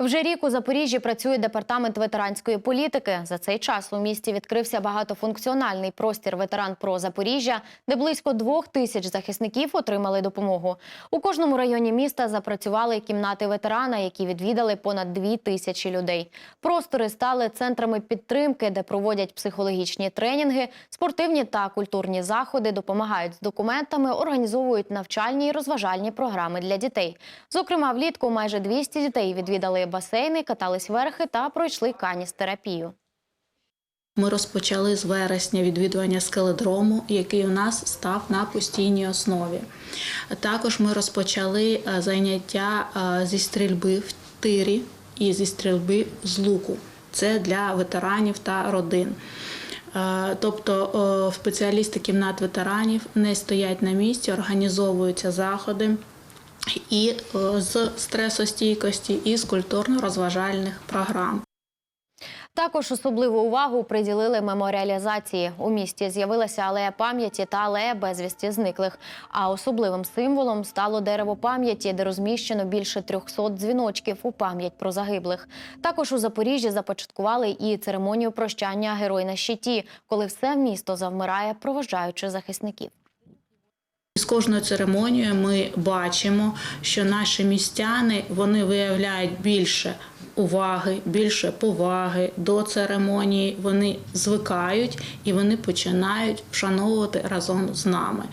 Вже рік у Запоріжжі працює департамент ветеранської політики. За цей час у місті відкрився багатофункціональний простір ветеран про Запоріжжя, де близько двох тисяч захисників отримали допомогу. У кожному районі міста запрацювали кімнати ветерана, які відвідали понад дві тисячі людей. Простори стали центрами підтримки, де проводять психологічні тренінги, спортивні та культурні заходи, допомагають з документами, організовують навчальні і розважальні програми для дітей. Зокрема, влітку майже 200 дітей відвідали басейни, катались верхи та пройшли каністерапію. Ми розпочали з вересня відвідування скеледрому, який у нас став на постійній основі. Також ми розпочали е, заняття е, зі стрільби в тирі і зі стрільби з луку. Це для ветеранів та родин. Е, Тобто спеціалісти кімнат ветеранів не стоять на місці, організовуються заходи і е, з стресостійкості, і з культурно-розважальних програм. Також особливу увагу приділили меморіалізації. У місті з'явилася алея пам'яті та алея безвісті зниклих. А особливим символом стало дерево пам'яті, де розміщено більше 300 дзвіночків у пам'ять про загиблих. Також у Запоріжжі започаткували і церемонію прощання герой на щиті, коли все місто завмирає, проважаючи захисників. Кожною церемонією ми бачимо, що наші містяни вони виявляють більше уваги, більше поваги до церемонії. Вони звикають і вони починають вшановувати разом з нами.